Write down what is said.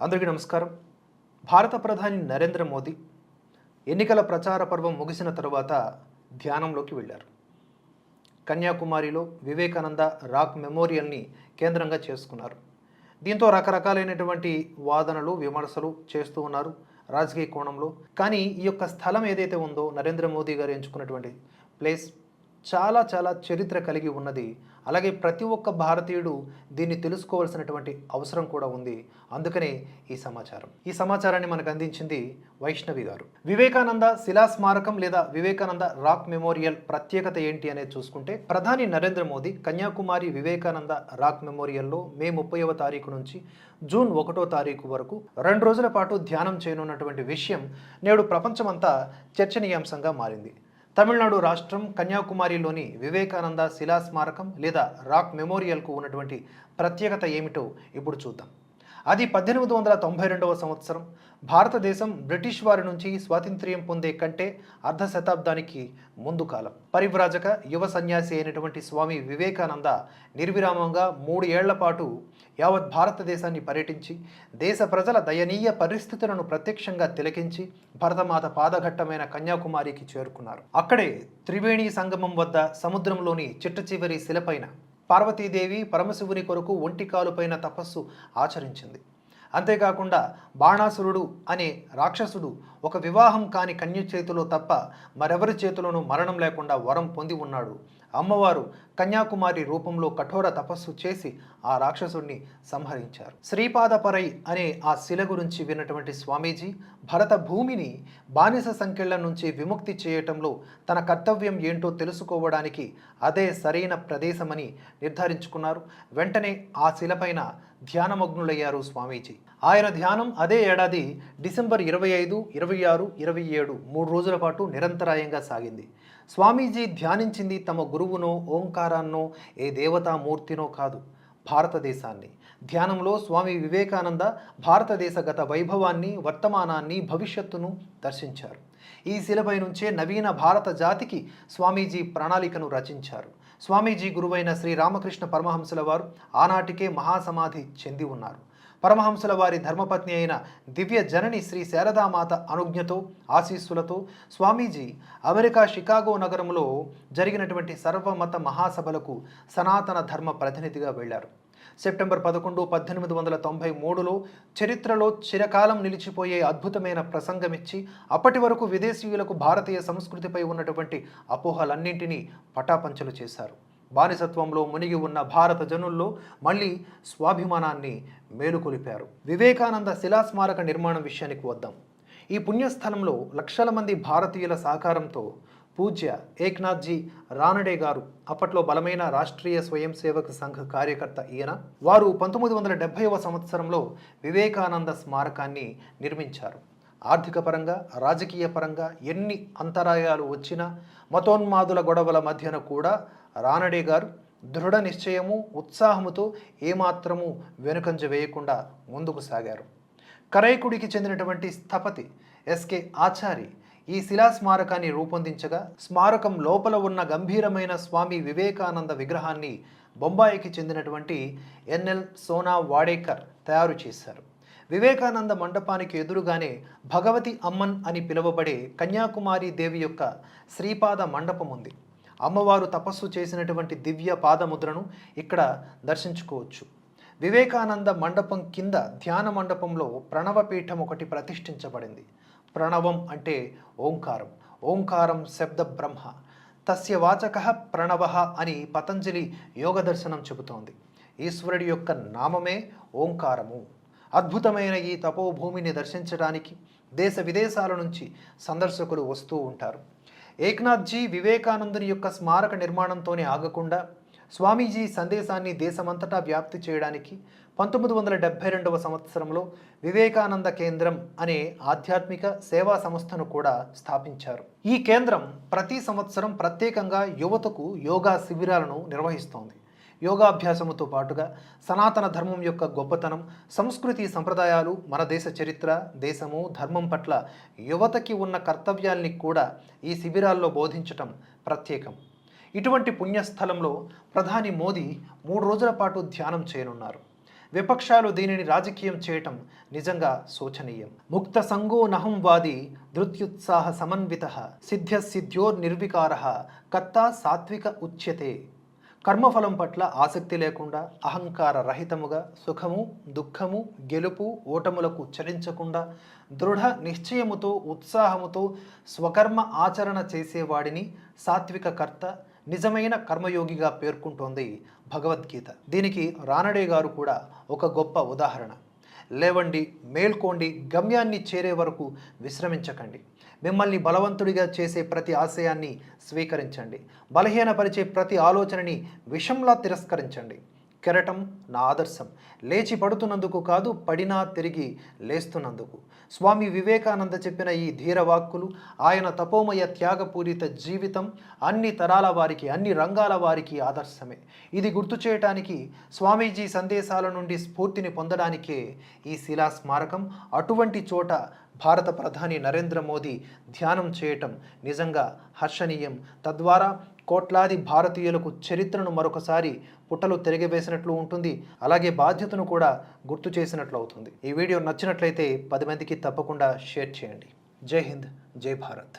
అందరికీ నమస్కారం. భారత ప్రధాని నరేంద్ర మోదీ ఎన్నికల ప్రచార పర్వం ముగిసిన తరువాత ధ్యానంలోకి వెళ్ళారు. కన్యాకుమారిలో వివేకానంద రాక్ మెమోరియల్ని కేంద్రంగా చేసుకున్నారు. దీంతో రకరకాలైనటువంటి వాదనలు విమర్శలు చేస్తూ ఉన్నారు రాజకీయ కోణంలో. కానీ ఈ యొక్క స్థలం ఏదైతే ఉందో నరేంద్ర మోదీ గారు ఎంచుకున్నటువంటి ప్లేస్ చాలా చాలా చరిత్ర కలిగి ఉన్నది అలాగే ప్రతి ఒక్క భారతీయుడు దీన్ని తెలుసుకోవాల్సినటువంటి అవసరం కూడా ఉంది. అందుకనే ఈ సమాచారం. ఈ సమాచారాన్ని మనకు అందించింది వైష్ణవి గారు. వివేకానంద శిలా స్మారకం లేదా వివేకానంద రాక్ మెమోరియల్ ప్రత్యేకత ఏంటి అనేది చూసుకుంటే ప్రధాని నరేంద్ర మోదీ కన్యాకుమారి వివేకానంద రాక్ మెమోరియల్లో మే ముప్పైవ తారీఖు నుంచి జూన్ ఒకటో తారీఖు వరకు రెండు రోజుల పాటు ధ్యానం చేయనున్నటువంటి విషయం నేడు ప్రపంచమంతా చర్చనీయాంశంగా మారింది. తమిళనాడు రాష్ట్రం కన్యాకుమారిలోని వివేకానంద శిలా స్మారకం లేదా రాక్ మెమోరియల్కు ఉన్నటువంటి ప్రత్యేకత ఏమిటో ఇప్పుడు చూద్దాం. అది పద్దెనిమిది వందల తొంభై రెండవ సంవత్సరం. భారతదేశం బ్రిటిష్ వారి నుంచి స్వాతంత్ర్యం పొందే కంటే అర్ధ శతాబ్దానికి ముందు కాలం. పరివ్రాజక యువ సన్యాసి అయినటువంటి స్వామి వివేకానంద నిర్విరామంగా మూడు ఏళ్ళ పాటు యావత్ భారతదేశాన్ని పర్యటించి దేశ ప్రజల దయనీయ పరిస్థితులను ప్రత్యక్షంగా తిలకించి భరతమాత పాదఘట్టమైన కన్యాకుమారికి చేరుకున్నారు. అక్కడే త్రివేణి సంగమం వద్ద సముద్రంలోని చిట్ట చివరి శిలపైన పార్వతీదేవి పరమశివుని కొరకు ఒంటి కాలుపైన తపస్సు ఆచరించింది. అంతేకాకుండా బాణాసురుడు అనే రాక్షసుడు ఒక వివాహం కాని కన్య చేతిలో తప్ప మరెవరి చేతిలోనూ మరణం లేకుండా వరం పొంది ఉన్నాడు. అమ్మవారు కన్యాకుమారి రూపంలో కఠోర తపస్సు చేసి ఆ రాక్షసుడిని సంహరించారు. శ్రీపాదపరై అనే ఆ శిల గురించి విన్నటువంటి స్వామీజీ భరత భూమిని బానిస సంఖ్యల నుంచి విముక్తి చేయటంలో తన కర్తవ్యం ఏంటో తెలుసుకోవడానికి అదే సరైన ప్రదేశమని నిర్ధారించుకున్నారు. వెంటనే ఆ శిలపైన ధ్యానమగ్నులయ్యారు స్వామీజీ. ఆయన ధ్యానం అదే ఏడాది డిసెంబర్ ఇరవై ఐదు ఇరవై ఆరు ఇరవై ఏడు మూడు రోజుల పాటు నిరంతరాయంగా సాగింది. స్వామీజీ ధ్యానించింది తమ గురువునో ఓంకారాన్నో ఏ దేవతామూర్తినో కాదు భారతదేశాన్ని. ధ్యానంలో స్వామి వివేకానంద భారతదేశ గత వైభవాన్ని వర్తమానాన్ని భవిష్యత్తును దర్శించారు. ఈ శిలపై నుంచే నవీన భారత జాతికి స్వామీజీ ప్రణాళికను రచించారు. స్వామీజీ గురువైన శ్రీ రామకృష్ణ పరమహంసుల వారు ఆనాటికే మహాసమాధి చెంది ఉన్నారు. పరమహంసుల వారి ధర్మపత్ని అయిన దివ్య జనని శ్రీ శారదామాత అనుజ్ఞతో ఆశీస్సులతో స్వామీజీ అమెరికా షికాగో నగరంలో జరిగినటువంటి సర్వమత మహాసభలకు సనాతన ధర్మ ప్రతినిధిగా వెళ్ళారు సెప్టెంబర్ పదకొండు పద్దెనిమిది వందల తొంభై మూడులో చరిత్రలో చిరకాలం నిలిచిపోయే అద్భుతమైన ప్రసంగమిచ్చి అప్పటి వరకు విదేశీయులకు భారతీయ సంస్కృతిపై ఉన్నటువంటి అపోహలన్నింటినీ పటాపంచలు చేశారు. బానిసత్వంలో మునిగి ఉన్న భారత జనుల్లో మళ్ళీ స్వాభిమానాన్ని మేలుకొలిపారు. వివేకానంద శిలాస్మారక నిర్మాణం విషయానికి వద్దాం. ఈ పుణ్యస్థలంలో లక్షల మంది భారతీయుల సహకారంతో పూజ్య ఏక్నాథ్జీ రానడే గారు అప్పట్లో బలమైన రాష్ట్రీయ స్వయం సేవక సంఘ కార్యకర్త ఈయన వారు పంతొమ్మిది వందల డెబ్భైవ సంవత్సరంలో వివేకానంద స్మారకాన్ని నిర్మించారు. ఆర్థిక పరంగా రాజకీయ పరంగా ఎన్ని అంతరాయాలు వచ్చినా మతోన్మాదుల గొడవల మధ్యన కూడా రానడే గారు దృఢ నిశ్చయము ఉత్సాహముతో ఏమాత్రము వెనుకంజ వేయకుండా ముందుకు సాగారు. కరైకుడికి చెందినటువంటి స్థపతి ఎస్కే ఆచారి ఈ శిలా స్మారకాన్ని రూపొందించగా స్మారకం లోపల ఉన్న గంభీరమైన స్వామి వివేకానంద విగ్రహాన్ని బొంబాయికి చెందినటువంటి ఎన్ఎల్ సోనా వాడేకర్ తయారు చేశారు. వివేకానంద మండపానికి ఎదురుగానే భగవతి అమ్మన్ అని పిలువబడే కన్యాకుమారి దేవి యొక్క శ్రీపాద మండపం ఉంది. అమ్మవారు తపస్సు చేసినటువంటి దివ్య పాదముద్రను ఇక్కడ దర్శించుకోవచ్చు. వివేకానంద మండపం కింద ధ్యాన మండపంలో ప్రణవపీఠం ఒకటి ప్రతిష్ఠించబడింది. ప్రణవం అంటే ఓంకారం. ఓంకారం శబ్ద బ్రహ్మ. తస్య వాచక ప్రణవ అని పతంజలి యోగ దర్శనం చెబుతోంది. ఈశ్వరుడి యొక్క నామమే ఓంకారము. అద్భుతమైన ఈ తపోభూమిని దర్శించడానికి దేశ విదేశాల నుంచి సందర్శకులు వస్తూ ఉంటారు. ఏక్నాథ్జీ వివేకానందుని యొక్క స్మారక నిర్మాణంతోనే ఆగకుండా స్వామీజీ సందేశాన్ని దేశమంతటా వ్యాప్తి చేయడానికి పంతొమ్మిది వందల డెబ్బై రెండవ సంవత్సరంలో వివేకానంద కేంద్రం అనే ఆధ్యాత్మిక సేవా సంస్థను కూడా స్థాపించారు. ఈ కేంద్రం ప్రతి సంవత్సరం ప్రత్యేకంగా యువతకు యోగా శిబిరాలను నిర్వహిస్తోంది. యోగాభ్యాసముతో పాటుగా సనాతన ధర్మం యొక్క గొప్పతనం సంస్కృతి సంప్రదాయాలు మన దేశ చరిత్ర దేశము ధర్మం పట్ల యువతకి ఉన్న కర్తవ్యాల్ని కూడా ఈ శిబిరాల్లో బోధించటం ప్రత్యేకం. ఇటువంటి పుణ్యస్థలంలో ప్రధాని మోదీ మూడు రోజుల పాటు ధ్యానం చేయనున్నారు. విపక్షాలు దీనిని రాజకీయం చేయటం నిజంగా శోచనీయం. ముక్త సంగో నహం వాది ధృత్యుత్సాహ సమన్విత సిద్ధ్య సిద్ధ్యోర్ నిర్వికార కర్త సాత్విక ఉచ్యతే. కర్మఫలం పట్ల ఆసక్తి లేకుండా అహంకార రహితముగా సుఖము దుఃఖము గెలుపు ఓటములకు చలించకుండా దృఢ నిశ్చయముతో ఉత్సాహముతో స్వకర్మ ఆచరణ చేసేవాడిని సాత్విక కర్త నిజమైన కర్మయోగిగా పేర్కొంటోంది భగవద్గీత. దీనికి రానడే గారు కూడా ఒక గొప్ప ఉదాహరణ. లేవండి మేల్కోండి గమ్యాన్ని చేరే వరకు విశ్రమించకండి. మిమ్మల్ని బలవంతుడిగా చేసే ప్రతి ఆశయాన్ని స్వీకరించండి. బలహీనపరిచే ప్రతి ఆలోచనని విషంలా తిరస్కరించండి. కెరటం నా ఆదర్శం. లేచి పడుతున్నందుకు కాదు పడినా తిరిగి లేస్తున్నందుకు. స్వామి వివేకానంద చెప్పిన ఈ ధీరవాక్కులు ఆయన తపోమయ త్యాగపూరిత జీవితం అన్ని తరాల వారికి అన్ని రంగాల వారికి ఆదర్శమే. ఇది గుర్తు చేయటానికి స్వామీజీ సందేశాల నుండి స్ఫూర్తిని పొందడానికే ఈ శిలా స్మారకం అటువంటి చోట భారత ప్రధాని నరేంద్ర మోదీ ధ్యానం చేయటం నిజంగా హర్షణీయం. తద్వారా కోట్లాది భారతీయులకు చరిత్రను మరొకసారి పుట్టలు తిరగవేసినట్లు ఉంటుంది. అలాగే బాధ్యతను కూడా గుర్తు చేసినట్లు అవుతుంది. ఈ వీడియో నచ్చినట్లయితే పది మందికి తప్పకుండా షేర్ చేయండి. జై హింద్ జై భారత్.